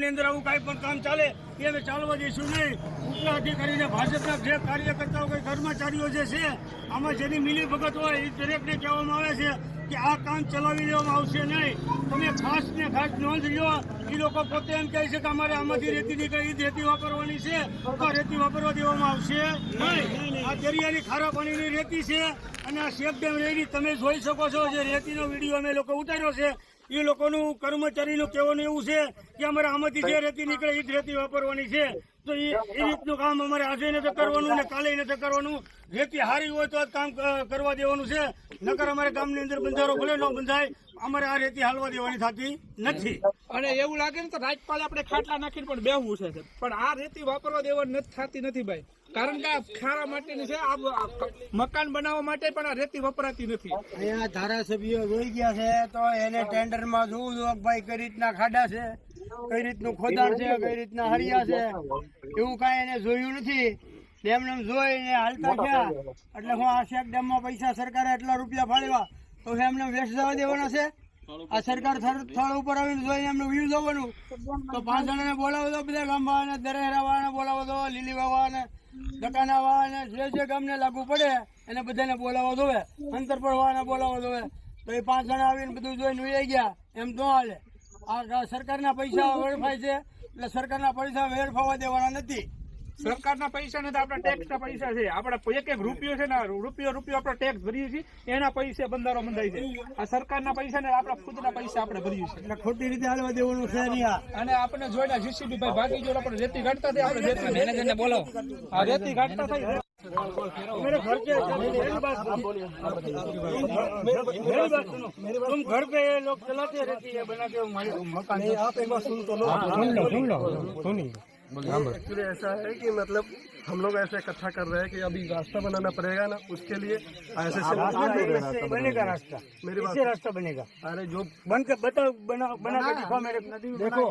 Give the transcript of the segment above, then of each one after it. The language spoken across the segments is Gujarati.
ની અંદર આવું કાંઈ પણ કામ ચાલે, એ અમે ચાલવા દઈશું નહીં. ઉપલા અધિકારીને ભાજપના જે કાર્યકર્તાઓ કે કર્મચારીઓ જે છે, આમાં જેની મિલીભગત હોય એ દરેકને કહેવામાં આવે છે કે આ કામ ચલાવી લેવામાં આવશે નહીં. તમે ખાસ ને ખાસ નોંધ લ્યો, એ લોકો પોતે એમ કહે છે કે અમારે આમાંથી રેતી નીકળે રેતી વાપરવાની છે? તો રેતી વાપરવા દેવામાં આવશે? નહીં. આ દરિયાની ખારા પાણીની રેતી છે અને આ શેપ ડેમ રેતી તમે જોઈ શકો છો, જે રેતીનો વીડિયો અમે લોકો ઉતાર્યો છે. એ લોકોનું કર્મચારીનું કહેવાનું એવું છે કે અમારે આમાંથી જે રેતી નીકળે એ જ રેતી વાપરવાની છે. તો એ રીતનું કામ અમારે આજે નથી કરવાનું ને કાલે નથી કરવાનું. રેતી હારી હોય તો જ કામ કરવા દેવાનું છે. નકર અમારે ગામની અંદર બંધારો ભલે ન બંધાય અમારે આ રેતી હાલવા દેવાની થતી નથી. અને એવું લાગે ને તો રાજપાલ આપણે ખાટલા નાખીને પણ બેહવું છે પણ આ રેતી વાપરવા દેવાની નથી થતી નથી ભાઈ. કારણ કે આ ખારા માટેની છે આ મકાન બનાવવા માટે પણ આ રેતી વપરાતી નથી. અહીંયા ધારાસભ્યો જોઈ ગયા છે તો એને ટેન્ડરમાં જોવું ભાઈ કઈ રીતના ખાડા છે. કઈ રીતનું ખોદાણ છે કઈ રીતના હરિયા છે? એવું કાંઈ એને જોયું નથી. એમને એમ જોઈને હાલતા ગયા એટલે હું આ શેક ડેમમાં પૈસા સરકારે એટલા રૂપિયા ફાળવ્યા. તો એમને વેસ્ટ જવા દેવાના છે? આ સરકાર થળ થળ ઉપર આવીને જોઈને એમને વ્યૂ જોવાનું. તો પાંચ જણાને બોલાવો દો બધા ગામવાળાને દરેરાવાળાને બોલાવો તો લીલીવાવાને દકાનાવાળાને જે જે ગામને લાગુ પડે એને બધાને બોલાવો દોવે અંતર પડવાને બોલાવો જોવે. તો એ પાંચ જણા આવીને બધું જોઈને વહી ગયા. એમ તો હાલે. આ સરકારના પૈસા વેડફાય છે. એટલે સરકારના પૈસા વેડફાવા દેવાના નથી. સરકારના પૈસા નથી આપણા ટેક્સ ના પૈસા છે. આપણા એક એક રૂપિયો છે ને રૂપિયો રૂપિયો આપણે ટેક્સ ભરીએ છીએ એના પૈસે બંધારો બંધાય છે. આ સરકારના પૈસા ને આપણા ખુદના પૈસા આપણે ભરીએ છીએ. એટલે ખોટી રીતે હાલવા દેવાનું છે નહીં અને આપણે જોઈને જીસીબી ભાઈ ભાગી જોડે આપણે રેતી ઘટતા થાય આપણે રેતી મેનેજરને બોલાવો. આ રેતી ઘાટતા થાય मेरे घर पे मेरी बात मेरी बात सुनो तुम घर पे ये लोग चलाते रहती है बनाते हो हमारे मकान आप एक बार सुन तो लो सुन लो सुन लो सुनिए एक्चुअली ऐसा है कि मतलब हम लोग ऐसे इकट्ठा कर रहे हैं कि अभी रास्ता बनाना पड़ेगा ना उसके लिए ऐसे से रास्ता बनेगा रास्ता मेरे बात इससे रास्ता बनेगा अरे जो बन के बताओ बना बना के दिखाओ मेरे नदी में देखो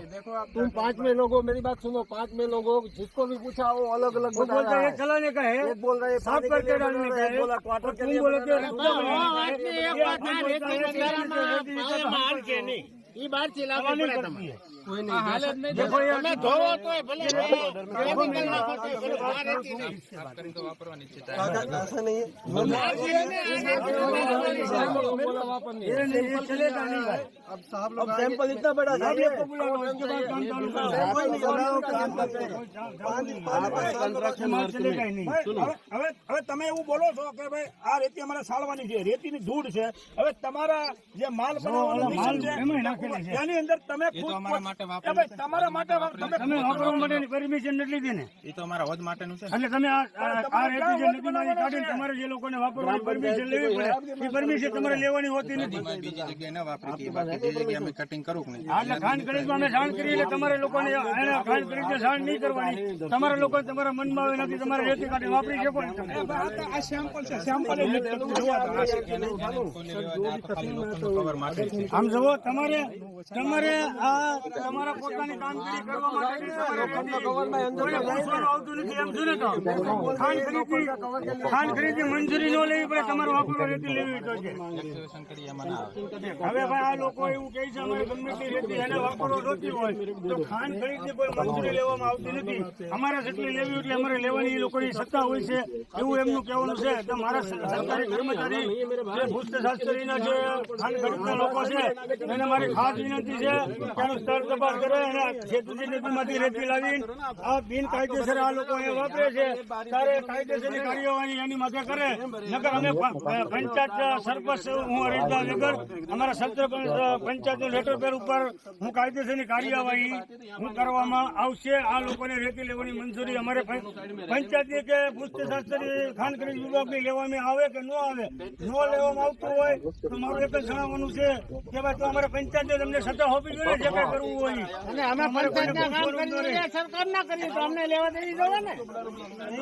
तुम पाँच में लोगों मेरी बात सुनो पाँच में लोगों जिसको भी पूछा वो अलग अलग वो बता बोलता रहा है है चलाने का है बोल रहे हैं साफ़ करके लिए डालने का हैं, है बोला क्वार्टर के लिए बोलो बना कि रहे हैं। रास्ता बनाने का है। ये आदमी बोलता है कि ये बात चलानी करती है कोई नहीं देखो ये आदमी- ऐसा नहीं है ये नहीं, ये चलेगा नहीं भाई अब साहब लोग सैंपल इतना बड़ा था आप लोग को बुला लो उसके बाद काम चालू करो माल चलेगा ही नहीं હવે હવે હવે તમે એવું બોલો છો કે ભાઈ આ રેતી અમારે સાળવાની છે રેતીની ધૂળ છે હવે તમારા જે માલ બનાવવાનો ઓલા માલ મિશન છે એમાંય નાખેલી છે. એની અંદર તમે ખુદ એ ભાઈ તમારા માટે તમે વાપરવા માટેની પરમિશન નથી લીધી ને એ તો અમારા હોદ માટેનું છે એટલે તમે આ આ- નથી કાઢીને તમારે જે લોકોને વાપરવાની પરમિશન લેવી પડે એ પરમિશન તમારે લેવાની હોતી નથી બીજી જગ્યાએ ન વાપરી બાકી જે જગ્યાએ અમે કટિંગ કરું કે નહીં એટલે ખાંડ ખરીદમાં અમે જાણ કરી એટલે તમારે લોકોને એને ખાંડ કરીને જાણ નહીં કરવાની તમારા લોકો તમારા મનમાં આવે નથી તમારે રેતી કાઢી વાપરી શકો ને તમે આ સેમ્પલ છે સેમ્પલ માટે આમ જુઓ તમારે તમારે આ તમારા પોતાની કામગીરી કરવા માટે આવતું નથી એમ શું નતો? ખાંડ ખરીદી ખાંડ ખરીદી મંજૂરી ન લેવી પડે તમારે વાપરવા રેતી લેવી આવે. હવે ભાઈ આ લોકો એવું કહે છે અમારે ગમે તે રેતી એને વાપરવા જોતી હોય તો ખાન ખરીદી કોઈ મંજૂરી લેવામાં આવતી નથી. અમારે જેટલી લેવી એટલે અમારે લેવાની. એ લોકોની સત્તા હોય છે. એવું એમનું કહેવાનું છે. તો મારા સરકારી કર્મચારી જે ભૂસ્તશાસ્ત્રીના જે ખાન ખરીદના લોકો છે એને મારી ખાસ વિનંતી છે કે સ્તર તપાસ કરે અને ખેતુજી નદીમાંથી રેતી લાવી આ બિનકાયદેસર આ લોકો અહીંયા વાપરે છે. ત્યારે કાયદેસરની કાર્યવાહી એની માથે કરે. નકર અમે પંચાયત સરપંચ હું અરજદાર વગર અમારા સત્ર પંચાયત લેટર પેર ઉપર હું કાયદેસરની કાર્યવાહી હું કરવામાં આવશે. આ લોકોને રેતી લેવાની મંજૂરી અમારે પંચાયત પંચાયતની કે પુસ્તશાસ્ત્રી ખાન ખરીદ વિભાગની લેવામાં આવે કે ન આવે? ન લેવામાં આવતું હોય તો મારું એક જ જણાવવાનું છે કે ભાઈ તો અમારે પંચાયતે તમને સત્તા હોવી જોઈએ જે કઈ કરવું હોય. અને અમે પંચાયતના કામ કરીએ સરકાર ના કરીએ તો અમને લેવા દેવી જોઈએ ને.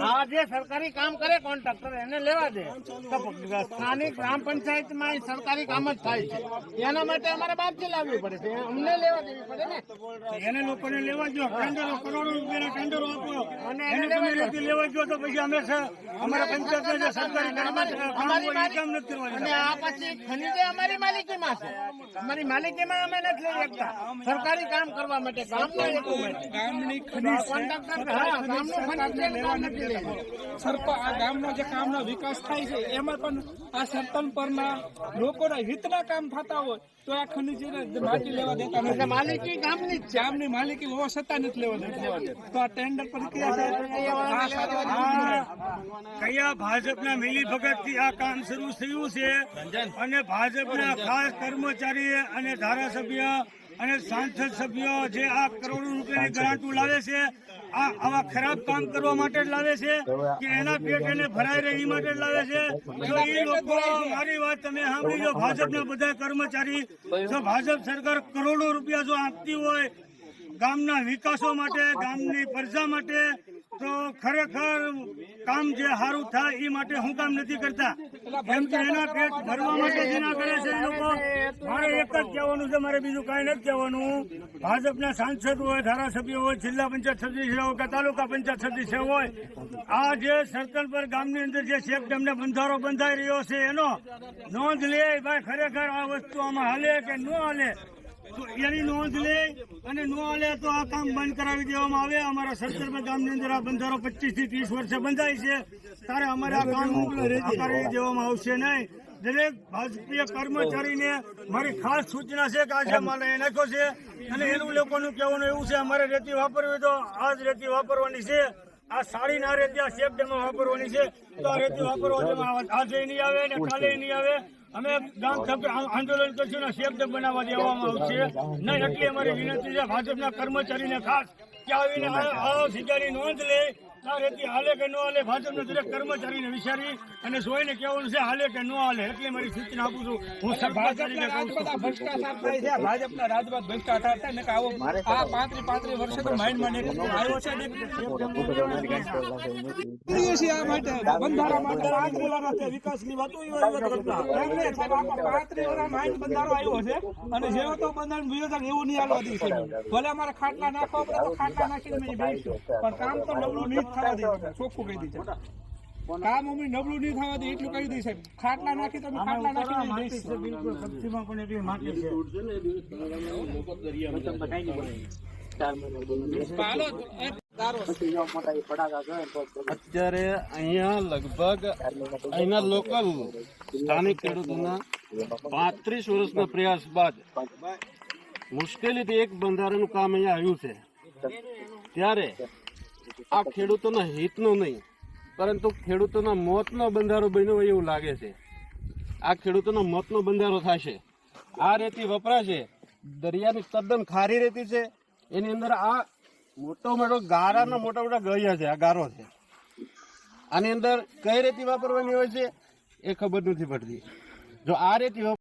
આ જે સરકારી કામ કરે કોન્ટ્રાક્ટર એને લેવા દે. તો સ્થાનિક ગ્રામ પંચાયતમાં સરકારી કામ જ થાય છે. એના માટે અમારે બહારથી લાવવી પડે છે. અમને લેવા દેવી પડે ને. એને લોકોને લેવા જો ટેન્ડરો કરોડો રૂપિયાના ટેન્ડરો આપો. અને એને તમે રેતી લેવા જો તો પછી અમે અમારા પંચાયત જે સરકારી કામ નથી કરવાની અને આ પછી ખનીજે અમારી માલિકીમાં છે. અમારી માલિકીમાં અમે નથી લઈ શકતા સરકારી કામ કરવા માટે ગામના હેતુ માટે. ગામની ખનીજ કોન્ટ્રાક્ટર હા, ગામનું ખનીજ કામ નથી લઈ શકતા. આ ગામનો જે કામનો વિકાસ થાય છે એમાં પણ આ સરપંચ પરના લોકોના હિતના કામ થતા હોય તો આ ખનીજને માટી લેવા દેતા નથી. માલિકી ગામની ગામની માલિકી હોવા છતાં નથી લેવા દેતા. તો આ ટેન્ડર પ્રક્રિયા છે કયા ભાજપના મિલી ભગતથી આ કામ શરૂ થયું છે? અને ભાજપના ખાસ કર્મચારી અને ધારાસભ્ય અને સાંસદ સભ્યો જે આ કરોડો રૂપિયાની ગ્રાન્ટો લાવે છે, આ આવા ખરાબ કામ કરવા માટે જ લાવે છે, કે એના પેટ એને ભરાઈ રહે એ માટે જ લાવે છે. જો એ લોકો, મારી વાત તમે સાંભળી લો ભાજપના બધા કર્મચારી, જો ભાજપ સરકાર કરોડો રૂપિયા જો આપતી હોય ગામના વિકાસો માટે, ગામની પ્રજા માટે તો ખરેખર કામ જે સારું થાય એ માટે હું કામ નથી કરતા. એમ કે એના પેટ ભરવા માટે જે ના કરે છે એ લોકો મારે એક જ કહેવાનું છે મારે બીજું કાંઈ નથી કહેવાનું. ભાજપના સાંસદ હોય ધારાસભ્ય હોય જિલ્લા પંચાયત સદસ્ય હોય કે તાલુકા પંચાયત સદસ્ય હોય આ જે સર્કલ પર ગામની અંદર જે શેખ ડેમને બંધારો બંધાઈ રહ્યો છે એનો નોંધ લે ભાઈ ખરેખર આ વસ્તુ આમાં હાલે કે ન હાલે? એની નોંધ લે અને ન લે તો આ કામ બંધ કરાવી દેવામાં આવે. અમારા સત્તર ગામની અંદર આ બંધારો પચીસથી ત્રીસ વર્ષે બંધાય છે. ત્યારે અમારે આ કામ કરાવી દેવામાં આવશે નહીં. દરેક ભાજપીય કર્મચારીને મારી ખાસ સૂચના છે કે આજે એ નાખ્યો છે અને એનું લોકોનું કહેવાનું એવું છે, અમારે રેતી વાપરવી તો આ જ રેતી વાપરવાની છે. આ સાડી ના રેતી આ સેફ ડેમાં વાપરવાની છે. તો આ રેતી વાપરવા દેવામાં આજે નહીં આવે ને કાલે નહીં આવે. અમે ગામ આંદોલન કરશું ને શેપ બનાવવા દેવામાં આવશે. નહીં, એટલી અમારી વિનંતી છે. ભાજપના કર્મચારીને ખાસ કે આવીને આ સિદ્ધાની નોંધ લે આ રેતી હાલે કે ન હાલે ભાજપના દરેક કર્મચારીને વિચારી અને જોઈને કહેવાનું છે હાલે કે ન હાલે એટલે મારી સૂચના આપું છું. હું ભાજપના રાજમાં ભ્રષ્ટાચાર થાય છે ભાજપના રાજમાં ભ્રષ્ટાચાર થાય ને કે આવો આ પાંત્રી પાંત્રી વર્ષે તો માઇન્ડમાં એક આવ્યો છે ને આ માટે. બંધારા માટે આજ બોલાના છે વિકાસની વાતો એવા એવા કરતા. એમ નહીં, સાહેબ, આખો પાંત્રી વર્ષ માઇન્ડ બંધારો આવ્યો છે અને જેવો તો બંધારણ એવું નહીં હાલવા દઈશું ભલે અમારે ખાટલા નાખવા પડે તો ખાટલા નાખીને પણ કામ તો નબળું નહીં થવા દે ચોખ્ખું કહી દીધું કામ અમે નબળું નહીં થવા દે એટલું કહી દઈશ ખાટલા નાખી તમે ખાટલા માટી છે બિલકુલ સબ્જીમાં પણ એટલી માટી છે. અત્યારે અહીંયા લગભગ અહીંના લોકલ સ્થાનિક ખેડૂતોના પાંત્રીસ વર્ષના પ્રયાસ બાદ મુશ્કેલીથી એક બંધારણનું કામ અહીંયા આવ્યું છે. ત્યારે આ ખેડૂતોના હિતનો નહીં, પરંતુ ખેડૂતોના મોતનો બંધારો બન્યો હોય એવું લાગે છે. આ ખેડૂતોના મોતનો બંધારો થશે. આ રેતી વપરાશે. દરિયાની તદ્દન ખારી રેતી છે. એની અંદર આ મોટો મોટો ગારાના મોટા મોટા ગળિયા છે, આ ગારો છે. આની અંદર કઈ રેતી વાપરવાની હોય છે એ ખબર નથી પડતી. જો આ રેતી